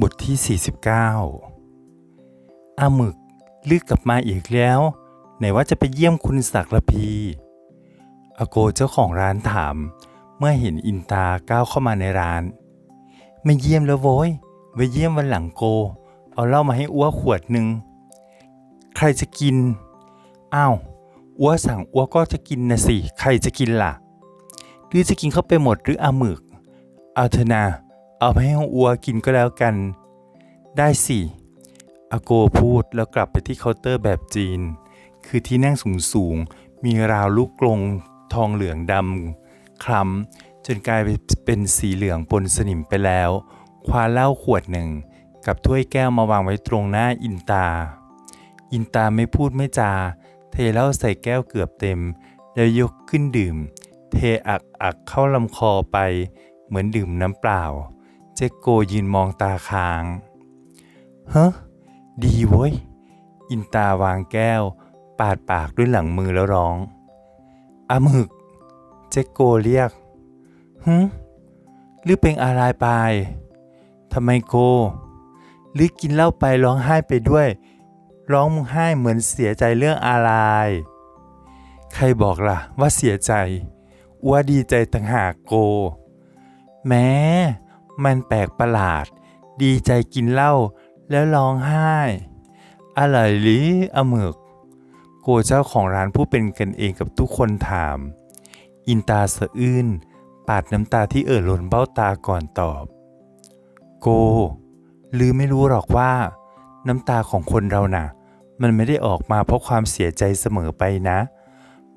บทที่ 49อาหมึกลึกกลับมาอีกแล้ว ไหนว่าจะไปเยี่ยมคุณศักดิ์ละพีอโกเจ้าของร้านถาม เมื่อเห็นอินตาก้าวเข้ามาในร้าน ไม่เยี่ยมแล้วโว้ยไปเยี่ยมวันหลังโก เอาเหล้ามาให้อ้วขวดหนึ่งใครจะกิน อ้าวอ้วสั่งอ้วก็จะกินนะสิ ใครจะกินล่ะ หรือจะกินเข้าไปหมดหรืออาหมึก เอาเถอะนา เอาไปให้อัวกินก็แล้วกัน ได้สิอาโกพูดแล้วกลับไปที่เคาน์เตอร์แบบจีน คือที่นั่งสูงสูงๆ มีราวลูกกลงทองเหลืองดำคล้ำจนกลายเป็นสีเหลืองปนสนิมไปแล้ว คว้าเหล้าขวดหนึ่ง กับถ้วยแก้วมาวางไว้ตรงหน้าอินตา อินตาไม่พูดไม่จา เทเหล้าใส่แก้วเกือบเต็ม แล้วยกขึ้นดื่ม เทอักอักเข้าลำคอไป เหมือนดื่มน้ำเปล่า เจโกยืนมองตาค้างเฮ้ดีเว้ย อินตาวางแก้ว ปาดปากด้วยหลังมือแล้วร้องอาหมึก เจโกเรียกฮึหรือเป็นอะไรไปทำไมโก หรือกินเหล้าไปร้องไห้ไปด้วย ร้องไห้เหมือนเสียใจเรื่องอะไร ใครบอกล่ะว่าเสียใจ อัวดีใจต่างหากโก แม้ มันแปลกประหลาด ดีใจกินเหล้าแล้วร้องไห้ อะไรหรืออะหมึกโกเจ้าของร้านผู้เป็นกันเองกับทุกคนถาม อินตาสะอื้นปาดน้ำตาที่เอ่อล้นเบ้าตาก่อนตอบ โกหรือไม่รู้หรอกว่า น้ำตาของคนเราน่ะ มันไม่ได้ออกมาเพราะความเสียใจเสมอไปนะ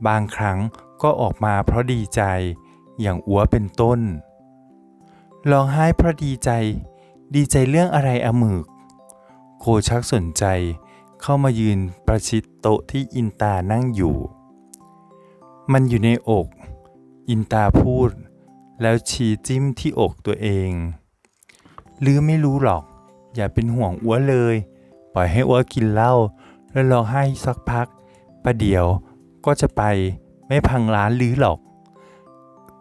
บางครั้งก็ออกมาเพราะดีใจ อย่างอัวเป็นต้น ร้องไห้เพราะดีใจ ดีใจเรื่องอะไรอะหมึก โคชักสนใจเข้ามายืนประชิดโต๊ะที่อินตานั่งอยู่ มันอยู่ในอก อินตาพูด แล้วชี้จิ้มที่อกตัวเองหรือไม่รู้หรอก อย่าเป็นห่วงอัวเลย ปล่อยให้อัวกินเหล้าแล้วรองไห้สักพัก ประเดี๋ยวก็จะไปไม่พังร้านลือหรอก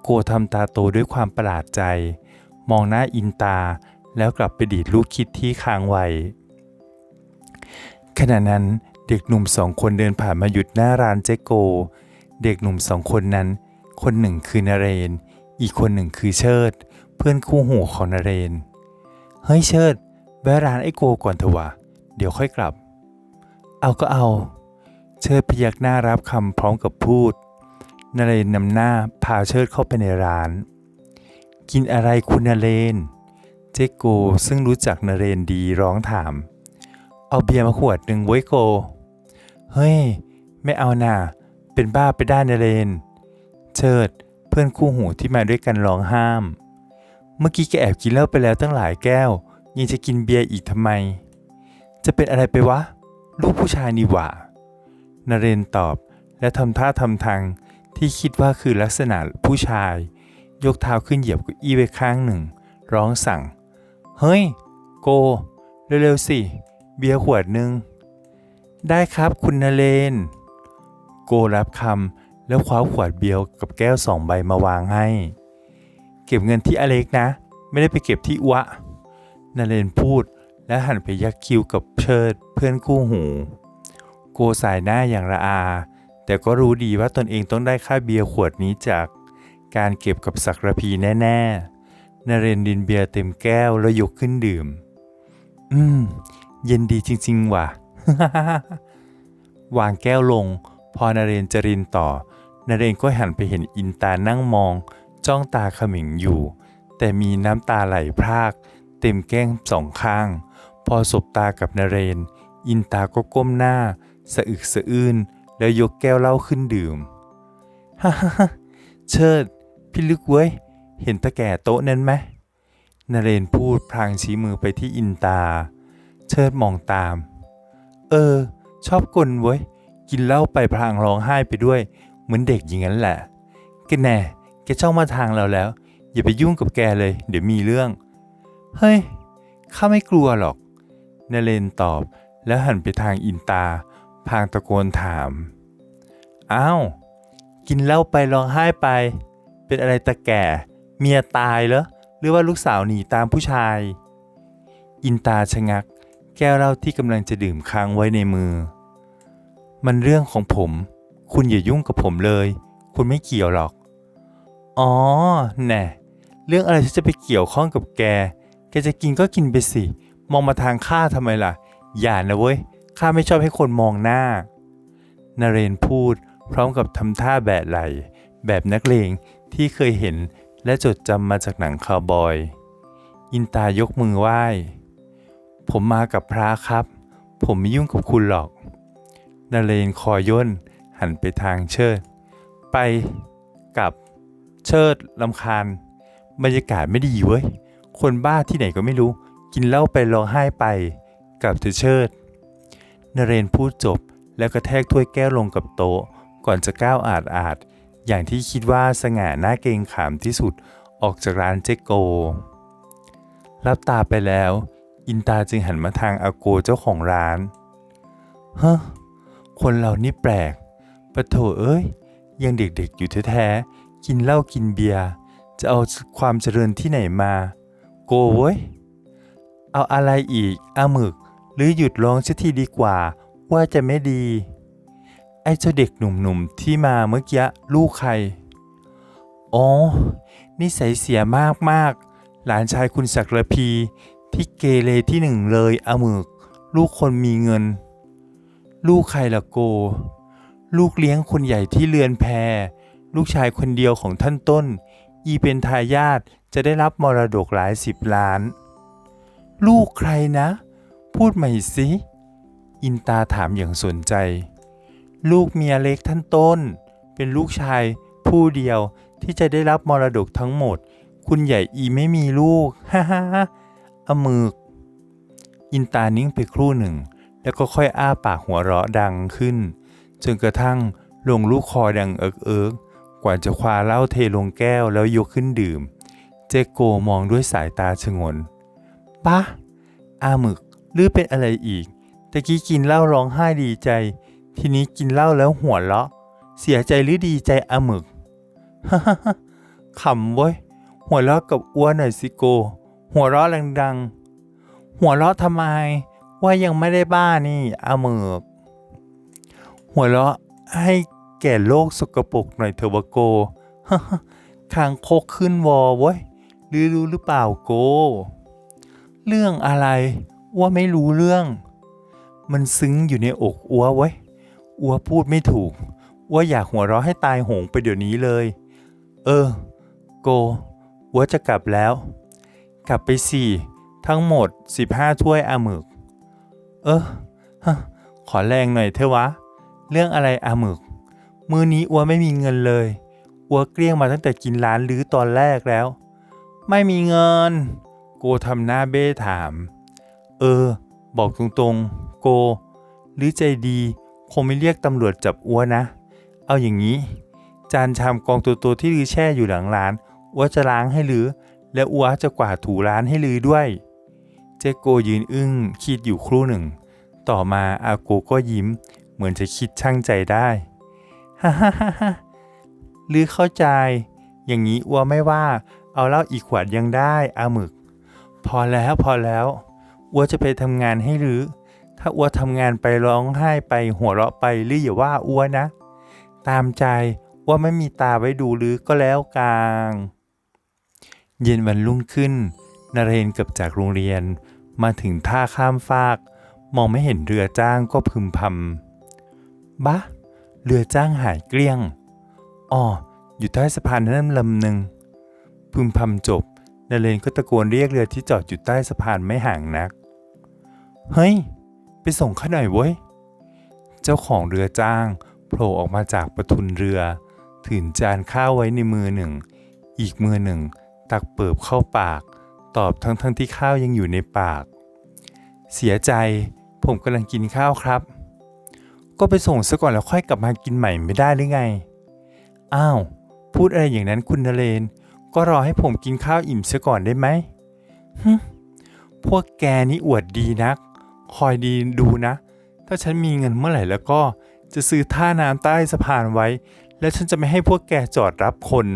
โกทำตาโตด้วยความประหลาดใจ มองหน้าอินตา แล้วกลับไปดีดลูกคิดที่ค้างไว้ ขณะนั้นเด็กหนุ่มสองคนเดินผ่านมาหยุดหน้าร้านเจโก เด็กหนุ่มสองคนนั้น คนหนึ่งคือนเรน อีกคนหนึ่งคือเชิด เพื่อนคู่หูของนเรน เฮ้ยเชิดแวะร้านไอ้โกก่อนเถอะวะ เดี๋ยวค่อยกลับ เอาก็เอา เชิดพยักหน้ารับคำพร้อมกับพูดนเรนนำหน้าพาเชิดเข้าไปในร้าน กินอะไรคุณนเรน เจโกซึ่งรู้จักนเรนดีร้องถาม เอาเบียร์มาขวดหนึ่งไว้โก เฮ้ย ไม่เอาน่ะ เป็นบ้าไปได้นเรน เชิด เพื่อนคู่หูที่มาด้วยกันร้องห้าม เมื่อกี้แกแอบกินเหล้าไปแล้วตั้งหลายแก้ว ยังจะกินเบียร์อีกทำไม จะเป็นอะไรไปวะ ลูกผู้ชายนี่หว่านเรนตอบและทำท่าทำทางที่คิดว่าคือลักษณะผู้ชาย ยกเท้าขึ้นเหยียบเก้าอี้ไว้ข้างหนึ่ง ร้องสั่ง เฮ้ย โก เร็วๆสิ เบียร์ขวดหนึ่ง ได้ครับคุณนเรนโกรับคำแล้วคว้าขวดเบียร์กับแก้วสองใบมาวางให้ เก็บเงินที่อเล็กนะ ไม่ได้ไปเก็บที่อวะนเรนพูดและหันไปยักคิ้วกับเชิดเพื่อนคู่หู โกสายหน้าอย่างระอา แต่ก็รู้ดีว่าตนเองต้องได้ค่าเบียร์ขวดนี้จาก การเก็บกับศักระพีแน่ๆนเรนดินเบียร์เต็มแก้วแล้วยกขึ้นดื่ม อืม เย็นดีจริง ๆ ว่ะ วางแก้วลง พอนเรนจะรินต่อนเรนก็หันไปเห็นอินตานั่งมอง จ้องตาขมิงอยู่ แต่มีน้ำตาไหลพราก เต็มแก้มสองข้าง พอสบตากับนเรน อินตาก็ก้มหน้า สะอึกสะอื้นแล้วยกแก้วเหล้าขึ้นดื่มฮ่าฮ่าฮ่าเชิด พี่ลึกเว้ย เห็นตะแก่โต๊ะนั้นไหมนเรนพูดพลางชี้มือไปที่อินตา เชิดมองตาม เออ ชอบกลเว้ย กินเหล้าไปพลางร้องไห้ไปด้วย เหมือนเด็กอย่างนั้นแหละแกแน่แกจ้องมาทางเราแล้ว อย่าไปยุ่งกับแกเลย เดี๋ยวมีเรื่อง เฮ้ยข้าไม่กลัวหรอกนเรนตอบแล้วหันไปทางอินตา พางตะโกนถาม อ้าว กินเหล้าไปร้องไห้ไป เป็นอะไรตะแก่ เมียตายเหรอหรือว่าลูกสาวหนีตามผู้ชาย อินตาชะงัก แก้วเหล้าที่กำลังจะดื่มค้างไว้ในมือ มันเรื่องของผม คุณอย่ายุ่งกับผมเลย คุณไม่เกี่ยวหรอก อ๋อแน่เรื่องอะไรที่จะไปเกี่ยวข้องกับแก แกจะกินก็กินไปสิ มองมาทางข้าทำไมล่ะ อย่านะเว้ย ข้าไม่ชอบให้คนมองหน้า นเรนพูดพร้อมกับทำท่าแบะไหล แบบนักเลงที่เคยเห็นและจดจำมาจากหนังคาวบอย อินตายกมือไหว้ ผมมากับพระครับ ผมไม่ยุ่งกับคุณหรอกนเรนคอย่นหันไปทางเชิด ไปกับเชิดลำคาญ บรรยากาศไม่ดีเว้ย คนบ้าที่ไหนก็ไม่รู้ กินเหล้าไปร้องไห้ไปกับเธอเชิดนเรนพูดจบแล้วกระแทกถ้วยแก้วลงกับโต๊ะ ก่อนจะก้าวอาดอาด อย่างที่คิดว่าสง่าหน้าเกรงขามที่สุดออกจากร้านเจโก รับตาไปแล้ว อินตาจึงหันมาทางอาโกเจ้าของร้านเฮ้อคนเรานี่แปลกปะโถเอ้ย ยังเด็กๆอยู่แท้ๆกินเหล้ากินเบียร์จะเอาความเจริญที่ไหนมา โกเว้ย เอาอะไรอีกอาหมึก หรือหยุดร้องเสักทีดีกว่า ว่าจะไม่ดี ไอ้เจ้าเด็กหนุ่มๆที่มาเมื่อกี้ลูกใคร อ๋อ นิสัยเสียมากๆ หลานชายคุณศักรพี ที่เกเรที่หนึ่งเลยอามึก ลูกคนมีเงิน ลูกใครล่ะโก ลูกเลี้ยงคนใหญ่ที่เรือนแพลูกชายคนเดียวของท่านต้น อีเป็นทายาทจะได้รับมรดกหลายสิบล้าน ลูกใครนะ พูดใหม่สิ อินตาถามอย่างสนใจ ลูกเมียเล็กท่านต้น เป็นลูกชายผู้เดียวที่จะได้รับมรดกทั้งหมด คุณใหญ่อีไม่มีลูก ฮ่าฮ่าอมึก อินตานิ่งไปครู่หนึ่ง แล้วก็ค่อยอ้าปากหัวเราะดังขึ้น จนกระทั่งลงลูกคอดังเอิกเอิกกว่าจะคว้าเหล้าเทลงแก้วแล้วยกขึ้นดื่ม เจโกมองด้วยสายตาชงนปะอาหมึกหรือเป็นอะไรอีกตะกี้กินเหล้าร้องไห้ดีใจ ทีนี้กินเหล้าแล้วหัวเราะ เสียใจหรือดีใจอาหมึกฮ่าฮ่าฮ่าขำเว้ย หัวเราะกับอ้วนหน่อยสิโก หัวเราะดังๆ หัวเราะทำไม ว่ายังไม่ได้บ้านี่อาหมึก หัวเราะให้แก่โลกสกปรกหน่อยเถอะวะโกฮ่าฮ่าคางคกขึ้นวอเว้ยรือรู้หรือเปล่าโก เรื่องอะไรว่าไม่รู้เรื่อง มันซึ้งอยู่ในอกอัวเว้ย อัวพูดไม่ถูกอัวอยากหัวเราะให้ตายหงไปเดี๋ยวนี้เลย เออ โกอัวจะกลับแล้ว กลับไปสี่ทั้งหมด 15 ถ้วยอาหมึก เออฮะขอแรงหน่อยเถอะวะ เรื่องอะไรอาหมึก มือนี้อัวไม่มีเงินเลย อัวเกลี้ยงมาตั้งแต่กินร้านลื้อตอนแรกแล้ว ไม่มีเงิน โกทำหน้าเบ้ถาม เออ บอกตรงๆ โก หรือใจดี คงไม่เรียกตำรวจจับอัวนะ เอาอย่างนี้ จานชามกองตัวๆที่ลือแช่อยู่หลังร้านอัวจะล้างให้ลือ และอัวจะกวาดถูร้านให้ลือด้วย เจโกยืนอึ้งคิดอยู่ครู่หนึ่ง ต่อมาอาโกก็ยิ้ม เหมือนจะคิดช่างใจได้ฮ่าฮ่าฮ่าลือเข้าใจ อย่างนี้อัวไม่ว่า เอาเหล้าอีกขวดยังได้อาหมึก พอแล้วพอแล้วอัวจะไปทำงานให้ลือ ถ้าอัวทำงานไปร้องไห้ไปหัวเราะไปหรืออย่าว่าอัวนะ ตามใจว่าไม่มีตาไว้ดูหรือก็แล้วกลาง เย็นวันรุ่งขึ้นนเรนกับจากโรงเรียน มาถึงท่าข้ามฟาก มองไม่เห็นเรือจ้างก็พึมพำบะ เรือจ้างหายเกลี้ยงอ๋ออยู่ใต้สะพานนั่นลำหนึ่งพึมพำจบนเรนก็ตะโกนเรียกเรือที่จอดอยู่ใต้สะพานไม่ห่างนัก เฮ้ย ไปส่งข้าหน่อยเว้ย เจ้าของเรือจ้างโผล่ออกมาจากประทุนเรือ ถือจานข้าวไว้ในมือหนึ่ง อีกมือหนึ่ง ตักเปิบเข้าปาก ตอบทั้งทั้งที่ข้าวยังอยู่ในปาก เสียใจ ผมกำลังกินข้าวครับ ก็ไปส่งซะก่อนแล้วค่อยกลับมากินใหม่ไม่ได้หรือไง อ้าว พูดอะไรอย่างนั้นคุณนเรน ก็รอให้ผมกินข้าวอิ่มซะก่อนได้ไหมฮึพวกแกนี่อวดดีนัก คอยดีดูนะ ถ้าฉันมีเงินเมื่อไหร่แล้วก็จะซื้อท่าน้ำใต้สะพานไว้ และฉันจะไม่ให้พวกแกจอดรับคน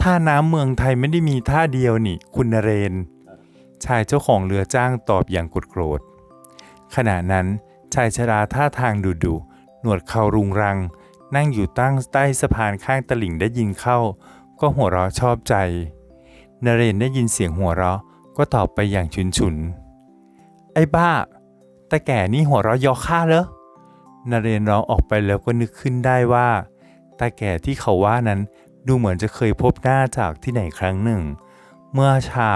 ท่าน้ำเมืองไทยไม่ได้มีท่าเดียวนี่ คุณนเรน ชายเจ้าของเรือจ้างตอบอย่างกดโกรธ ขณะนั้นชายชราท่าทางดุดุหนวดเขารุงรัง นั่งอยู่ตั้งใต้สะพานข้างตลิ่งได้ยินเข้า ก็หัวเราะชอบใจนเรนได้ยินเสียงหัวเราะก็ตอบไปอย่างฉุนฉุน ไอ้บ้าตาแก่นี่หัวเราะยอข้าเหรอนเรนร้องออกไปแล้วก็นึกขึ้นได้ว่าตาแก่ที่เขาว่านั้นดูเหมือนจะเคยพบหน้าจากที่ไหนครั้งหนึ่ง เมื่อเช้า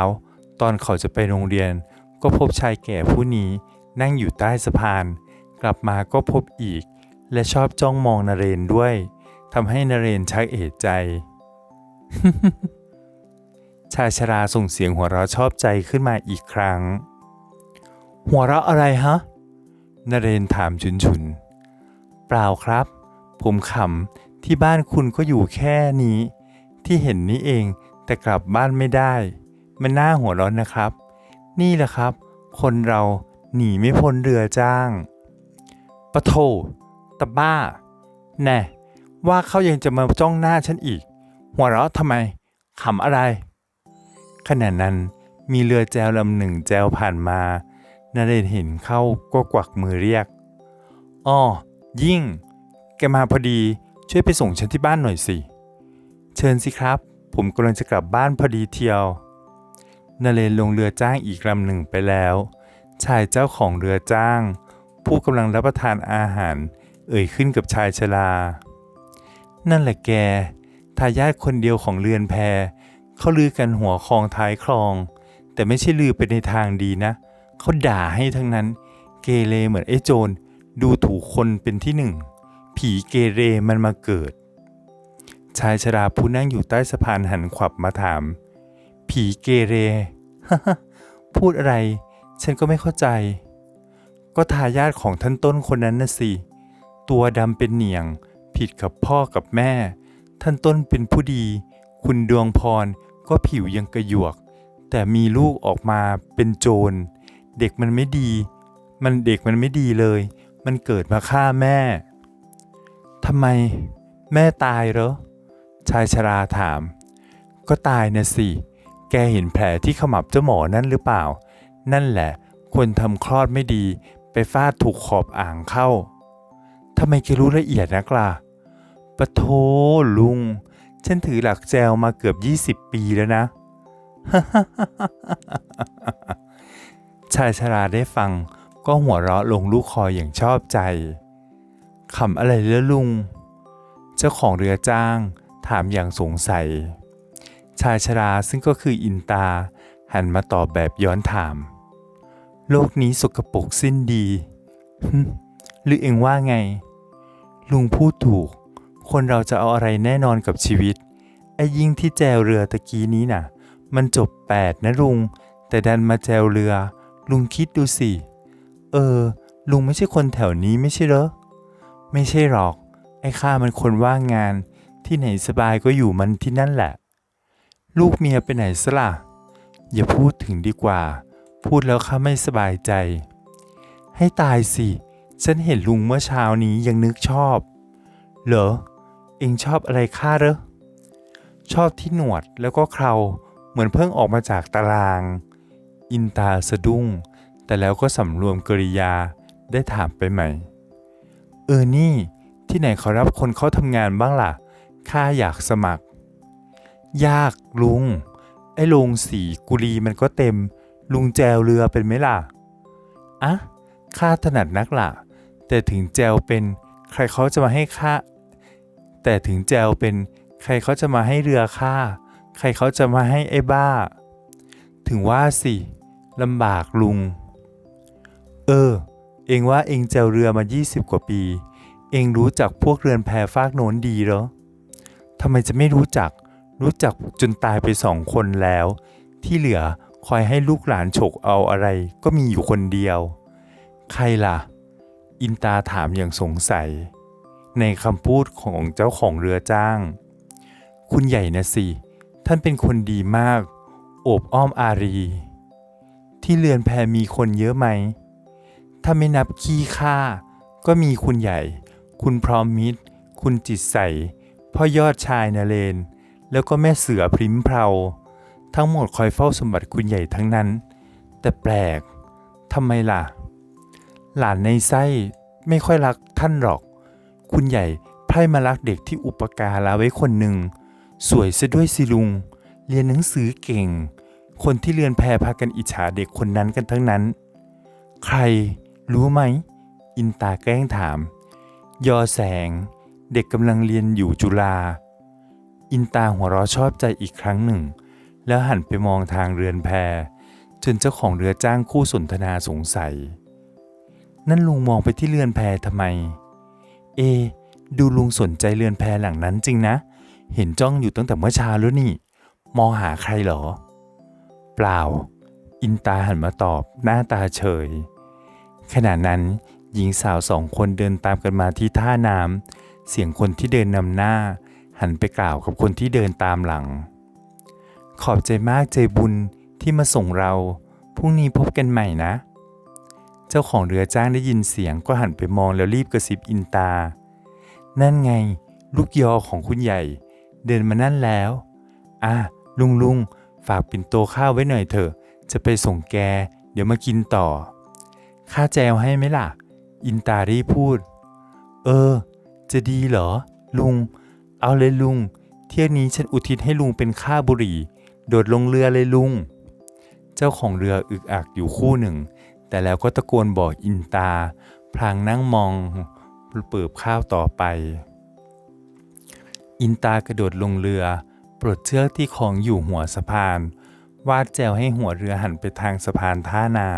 ตอนเขาจะไปโรงเรียน ก็พบชายแก่ผู้นี้นั่งอยู่ใต้สะพาน กลับมาก็พบอีก และชอบจ้องมองนเรนด้วยทำให้นเรนชักเอะใจ ชายชราส่งเสียงหัวเราะชอบใจขึ้นมาอีกครั้ง หัวเราะอะไรฮะนเรนถามฉุนฉุน เปล่าครับ ผมขำที่บ้านคุณก็อยู่แค่นี้ ที่เห็นนี้เองแต่กลับบ้านไม่ได้ มันน่าหัวร้อนนะครับ นี่แหละครับ คนเราหนีไม่พ้นเรือจ้างปะโถตะบ้า แน่ ว่าเขายังจะมาจ้องหน้าฉันอีก หัวเราะทำไมขำอะไรขณะนั้นมีเรือแจวลำหนึ่งแจวผ่านมา นาเรนเห็นเข้าก็กวักมือเรียก อ้อ ยิ่ง แกมาพอดี ช่วยไปส่งฉันที่บ้านหน่อยสิ เชิญสิครับ ผมกำลังจะกลับบ้านพอดีเทียว นาเรนลงเรือจ้างอีกลำหนึ่งไปแล้ว ชายเจ้าของเรือจ้าง ผู้กำลังรับประทานอาหาร เอ่ยขึ้นกับชายชรา นั่นแหละแก ทายาทคนเดียวของเรือนแพเขาลือกันหัวคลองท้ายคลอง แต่ไม่ใช่ลือไปในทางดีนะเขาด่าให้ทั้งนั้น เกเรเหมือนไอ้โจรดูถูกคนเป็นที่หนึ่ง ผีเกเรมันมาเกิด ชายชราผู้นั่งอยู่ใต้สะพานหันขวับมาถาม ผีเกเร พูดอะไร ฉันก็ไม่เข้าใจ ก็ทายาทของท่านต้นคนนั้นน่ะสิ ตัวดำเป็นเหนียง ผิดกับพ่อกับแม่ ท่านต้นเป็นผู้ดี คุณดวงพรก็ผิวยังกระหยวก แต่มีลูกออกมาเป็นโจร เด็กมันไม่ดี มันเด็กมันไม่ดีเลย มันเกิดมาฆ่าแม่ทำไมแม่ตายเหรอ ชายชราถาม ก็ตายนะสิ แกเห็นแผลที่ขมับเจ้าหมอนั่นหรือเปล่า นั่นแหละ คนทำคลอดไม่ดี ไปฟาดถูกขอบอ่างเข้าทำไมแกรู้ละเอียดนักล่ะปะโทลุง ฉันถือหลักแจวมาเกือบ 20 ปีแล้วนะ ชายชราได้ฟังก็หัวเราะลงลูกคออย่างชอบใจขำอะไรเล้อลุง เจ้าของเรือจ้างถามอย่างสงสัย ชายชราซึ่งก็คืออินตา หันมาตอบแบบย้อนถาม โลกนี้สกปรกสิ้นดีหรือเองว่าไง ลุงพูดถูก คนเราจะเอาอะไรแน่นอนกับชีวิต ไอ้ยิ่งที่แจวเรือตะกี้นี้น่ะ มันจบแปดนะลุง แต่ดันมาแจวเรือ ลุงคิดดูสิ เออ ลุงไม่ใช่คนแถวนี้ไม่ใช่เหรอ ไม่ใช่หรอก ไอ้ข้ามันคนว่างงาน ที่ไหนสบายก็อยู่มันที่นั่นแหละ ลูกเมียไปไหนสละอย่าพูดถึงดีกว่า พูดแล้วข้าไม่สบายใจ ให้ตายสิ ฉันเห็นลุงเมื่อเช้านี้ยังนึกชอบ เหรอ เองชอบอะไรข้าเหรอ ชอบที่หนวดแล้วก็เครา เหมือนเพิ่งออกมาจากตาราง อินตาสะดุ้ง แต่แล้วก็สำรวมกริยาได้ถามไปใหม่ เออนี่ ที่ไหนเขารับคนเข้าทำงานบ้างล่ะ ข้าอยากสมัคร ยากลุง ไอ้โรงสีกุลีมันก็เต็ม ลุงแจวเรือเป็นไหมล่ะ อะ ข้าถนัดนักล่ะ แต่ถึงแจวเป็นใครเขาจะมาให้ข้า แต่ถึงแจวเป็นใครเขาจะมาให้เรือข้า ใครเขาจะมาให้ไอ้บ้า ถึงว่าสิ ลำบากลุง เออ เองว่าเองแจวเรือมา 20 กว่าปี เองรู้จักพวกเรือนแพฟากโน้นดีเหรอทำไมจะไม่รู้จัก รู้จักจนตายไปสองคนแล้ว ที่เหลือคอยให้ลูกหลานฉกเอาอะไร ก็มีอยู่คนเดียว ใครล่ะ อินตาถามอย่างสงสัย ในคำพูดของเจ้าของเรือจ้าง คุณใหญ่นะสิ ท่านเป็นคนดีมาก โอบอ้อมอารี ที่เรือนแพมีคนเยอะไหม ถ้าไม่นับขี้ข้าก็มีคุณใหญ่ คุณพร้อมมิตร คุณจิตใส พ่อยอดชายนาเรนแล้วก็แม่เสือพริมเพราทั้งหมดคอยเฝ้าสมบัติคุณใหญ่ทั้งนั้น แต่แปลกทำไมล่ะ หลานในไส้ไม่ค่อยรักท่านหรอก คุณใหญ่ไพร่มารักเด็กที่อุปการะไว้คนหนึ่ง สวยซะด้วยสิลุง เรียนหนังสือเก่ง คนที่เรียนแพรพากันอิจฉาเด็กคนนั้นกันทั้งนั้น ใครรู้ไหม อินตาแกล้งถาม ยอแสง เด็กกำลังเรียนอยู่จุฬา อินตาหัวเราะชอบใจอีกครั้งหนึ่ง แล้วหันไปมองทางเรือนแพจนเจ้าของเรือจ้างคู่สนทนาสงสัย นั่นลุงมองไปที่เรือนแพทำไม เอะดูลุงสนใจเรือนแพหลังนั้นจริงนะ เห็นจ้องอยู่ตั้งแต่เมื่อเช้าแล้วนี่ มองหาใครเหรอ เปล่า อินตาหันมาตอบหน้าตาเฉย ขณะนั้นหญิงสาวสองคนเดินตามกันมาที่ท่าน้ำเสียงคนที่เดินนำหน้า หันไปกล่าวกับคนที่เดินตามหลัง ขอบใจมากใจบุญที่มาส่งเรา พรุ่งนี้พบกันใหม่นะ เจ้าของเรือจ้างได้ยินเสียงก็หันไปมองแล้วรีบกระซิบอินตา นั่นไง ลูกยอของคุณใหญ่ เดินมานั่นแล้ว อะลุงลุง ฝากปิ่นโตข้าวไว้หน่อยเถอะ จะไปส่งแก เดี๋ยวมากินต่อข้าแจวให้ไหมล่ะ อินตารีพูด เออ จะดีเหรอ ลุง เอาเลยลุง เที่ยวนี้ฉันอุทิศให้ลุงเป็นค่าบุหรี่ โดดลงเรือเลยลุง เจ้าของเรืออึกอักอยู่คู่หนึ่ง แต่แล้วก็ตะโกนบอกอินตา พลางนั่งมองเปิบข้าวต่อไป อินตากระโดดลงเรือ ปลดเชือกที่คล้องอยู่หัวสะพาน วาดแจวให้หัวเรือหันไปทางสะพานท่าน้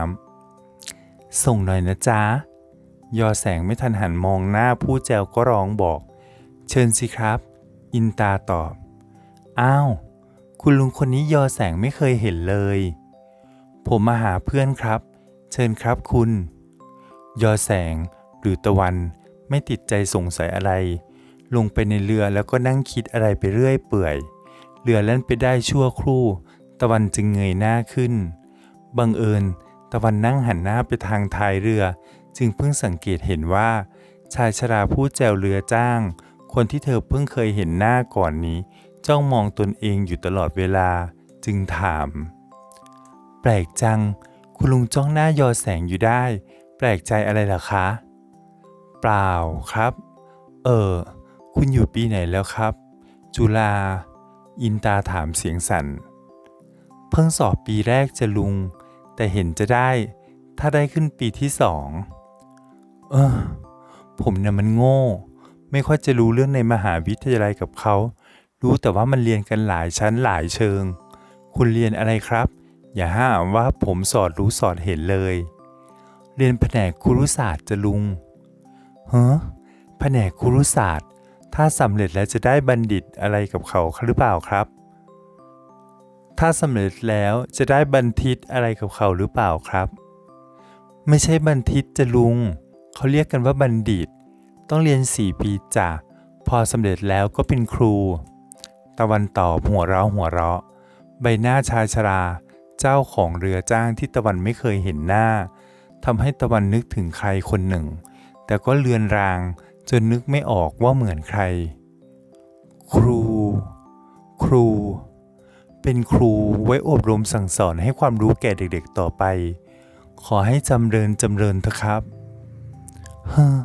ำส่งหน่อยนะจ๊ะยอแสงไม่ทันหันมองหน้าผู้แจวก็ร้องบอก เชิญสิครับ อินตาตอบ อ้าว คุณลุงคนนี้ยอแสงไม่เคยเห็นเลย ผมมาหาเพื่อนครับ เชิญครับคุณ ยอแสงหรือตะวันไม่ติดใจสงสัยอะไร ลงไปในเรือแล้วก็นั่งคิดอะไรไปเรื่อยเปื่อย เรือแล่นไปได้ชั่วครู่ ตะวันจึงเงยหน้าขึ้น บังเอิญ ตะวันนั่งหันหน้าไปทางท้ายเรือ จึงเพิ่งสังเกตเห็นว่า ชายชราผู้แจวเรือจ้าง คนที่เธอเพิ่งเคยเห็นหน้าก่อนนี้ จ้องมองตนเองอยู่ตลอดเวลา จึงถาม แปลกจัง คุณลุงจ้องหน้ายอแสงอยู่ได้ แปลกใจอะไรล่ะคะ เปล่าครับ เออ คุณอยู่ปีไหนแล้วครับ จุฬา อินตาถามเสียงสั่น เพิ่งสอบปีแรกจะลุง แต่เห็นจะได้ ถ้าได้ขึ้นปีที่สอง เออ ผมน่ะมันโง่ ไม่ค่อยจะรู้เรื่องในมหาวิทยาลัยกับเขา รู้แต่ว่ามันเรียนกันหลายชั้นหลายเชิง คุณเรียนอะไรครับ อย่าห้ามว่าผมสอดรู้สอดเห็นเลย เรียนแผนกครุศาสตร์จะลุง เฮ้อแผนกครุศาสตร์ ถ้าสำเร็จแล้วจะได้บัณฑิตอะไรกับเขาหรือเปล่าครับ ถ้าสำเร็จแล้วจะได้บันทิตอะไรกับเขาหรือเปล่าครับ ไม่ใช่บันทิตจะลุง เขาเรียกกันว่าบัณฑิต ต้องเรียน 4 ปีจ้ะพอสำเร็จแล้วก็เป็นครู ตะวันตอบหัวเราะหัวเราะ ใบหน้าชายชรา เจ้าของเรือจ้างที่ตะวันไม่เคยเห็นหน้าทำให้ตะวันนึกถึงใครคนหนึ่ง แต่ก็เลือนราง จนนึกไม่ออกว่าเหมือนใคร ครู ครู เป็นครูไว้อบรมสั่งสอนให้ความรู้แก่เด็กๆต่อไป ขอให้จำเริญจำเริญเถอะครับเฮ้อ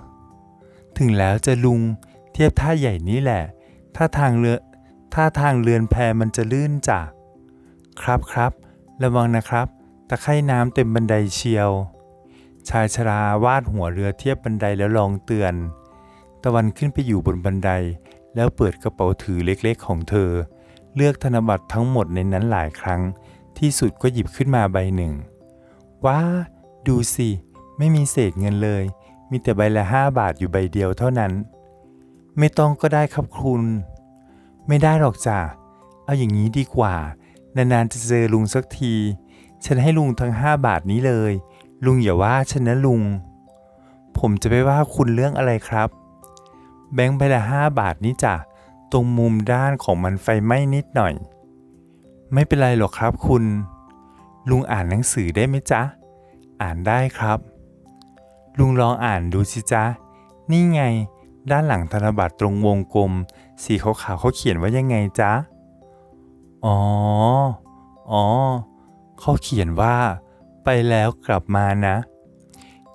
ถึงแล้วจะลุงเทียบท่าใหญ่นี้แหละ ถ้าทางเรือถ้าทางเรือนแพมันจะลื่นจ้ะครับครับ ระวังนะครับ ตะไคร่น้ำเต็มบันไดเชียว ชายชราวาดหัวเรือเทียบบันไดแล้วลองเตือน ตะวันขึ้นไปอยู่บนบันได แล้วเปิดกระเป๋าถือเล็กๆของเธอ เลือกธนบัตรทั้งหมดในนั้นหลายครั้ง ที่สุดก็หยิบขึ้นมาใบหนึ่ง ว้า ดูสิ ไม่มีเศษเงินเลย มีแต่ใบละห้าบาทอยู่ใบเดียวเท่านั้น ไม่ต้องก็ได้ครับคุณ ไม่ได้หรอกจ้ะ เอาอย่างนี้ดีกว่า นานๆจะเจอลุงสักที ฉันให้ลุงทั้งห้าบาทนี้เลย ลุงอย่าว่าฉันนะลุง ผมจะไปว่าคุณเรื่องอะไรครับ แบงค์ใบละห้าบาทนี้จ้ะตรงมุมด้านของมันไฟไหม้นิดหน่อย ไม่เป็นไรหรอกครับคุณ ลุงอ่านหนังสือได้ไหมจ๊ะ อ่านได้ครับ ลุงลองอ่านดูสิจ๊ะ นี่ไง ด้านหลังธนบัตรตรงวงกลม สีขาวๆเขาเขียนว่ายังไงจ๊ะ อ๋อ อ๋อ เขาเขียนว่า ไปแล้วกลับมานะ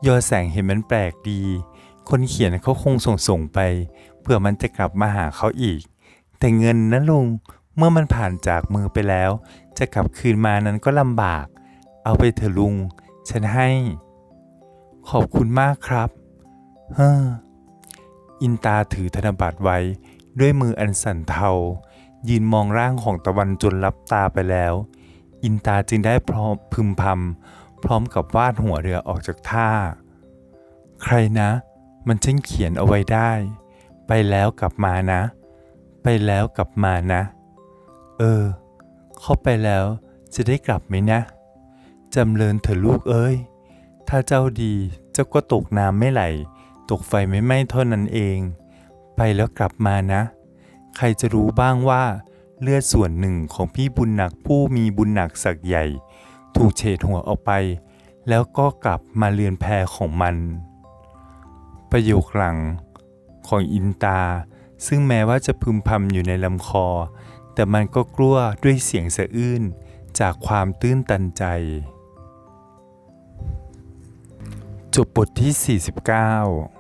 ยอแสงเห็นมันแปลกดี คนเขียนเขาคงส่งส่งไปเพื่อมันจะกลับมาหาเขาอีก แต่เงินนะลุงเมื่อมันผ่านจากมือไปแล้ว จะกลับคืนมานั้นก็ลำบาก เอาไปเถอะลุง ฉันให้ ขอบคุณมากครับเฮ้ออินตาถือธนบัตรไว้ ด้วยมืออันสั่นเทา ยืนมองร่างของตะวันจนลับตาไปแล้ว อินตาจึงได้พร้อมพึมพำพร้อมกับวาดหัวเรือออกจากท่า ใครนะ มันช่างเขียนเอาไว้ได้ ไปแล้วกลับมานะ ไปแล้วกลับมานะ เออ เข้าไปแล้วจะได้กลับไหมนะจำเริญเถอะลูกเอ้ย ถ้าเจ้าดีเจ้าก็ตกน้ำไม่ไหล ตกไฟไม่ไหม้เท่านั้นเอง ไปแล้วกลับมานะ ใครจะรู้บ้างว่าเลือดส่วนหนึ่งของพี่บุญหนักผู้มีบุญหนักสักใหญ่ ถูกเฉดหัวออกไป แล้วก็กลับมาเรือนแพรของมัน ประโยคหลังของอินตา ซึ่งแม้ว่าจะพึมพำอยู่ในลำคอ แต่มันก็กลั้วด้วยเสียงสะอื้นจากความตื้นตันใจ จบบทที่ 49